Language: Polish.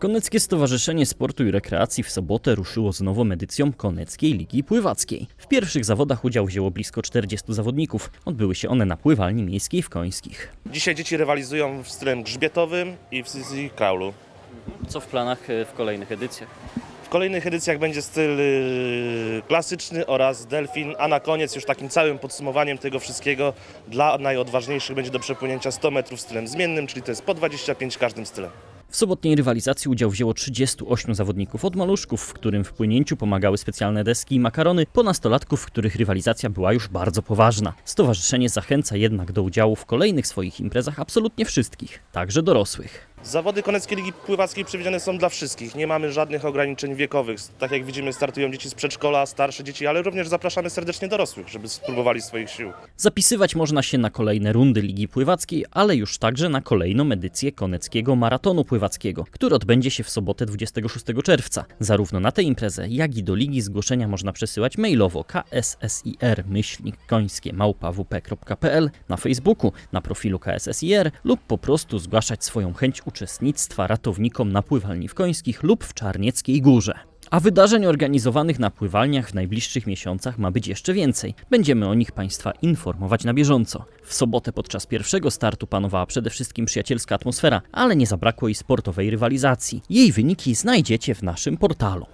Koneckie Stowarzyszenie Sportu i Rekreacji w sobotę ruszyło z nową edycją Koneckiej Ligi Pływackiej. W pierwszych zawodach udział wzięło blisko 40 zawodników. Odbyły się one na pływalni miejskiej w Końskich. Dzisiaj dzieci rywalizują w stylem grzbietowym i w kraulu. Co w planach e, w kolejnych edycjach? W kolejnych edycjach będzie styl y, klasyczny oraz delfin, a na koniec już takim całym podsumowaniem tego wszystkiego dla najodważniejszych będzie do przepłynięcia 100 metrów stylem zmiennym, czyli to jest po 25 każdym stylem. W sobotniej rywalizacji udział wzięło 38 zawodników od maluszków, w którym w płynięciu pomagały specjalne deski i makarony, po nastolatków, w których rywalizacja była już bardzo poważna. Stowarzyszenie zachęca jednak do udziału w kolejnych swoich imprezach absolutnie wszystkich, także dorosłych. Zawody Koneckiej Ligi Pływackiej przewidziane są dla wszystkich. Nie mamy żadnych ograniczeń wiekowych. Tak jak widzimy, startują dzieci z przedszkola, starsze dzieci, ale również zapraszamy serdecznie dorosłych, żeby spróbowali swoich sił. Zapisywać można się na kolejne rundy Ligi Pływackiej, ale już także na kolejną edycję Koneckiego Maratonu Pływackiego, który odbędzie się w sobotę 26 czerwca. Zarówno na tę imprezę, jak i do ligi zgłoszenia można przesyłać mailowo końskie małpawp.pl na Facebooku, na profilu KSSIR lub po prostu zgłaszać swoją chęć uczestnictwa ratownikom na pływalni Końskich lub w Czarnieckiej Górze. A wydarzeń organizowanych na pływalniach w najbliższych miesiącach ma być jeszcze więcej. Będziemy o nich Państwa informować na bieżąco. W sobotę podczas pierwszego startu panowała przede wszystkim przyjacielska atmosfera, ale nie zabrakło i sportowej rywalizacji. Jej wyniki znajdziecie w naszym portalu.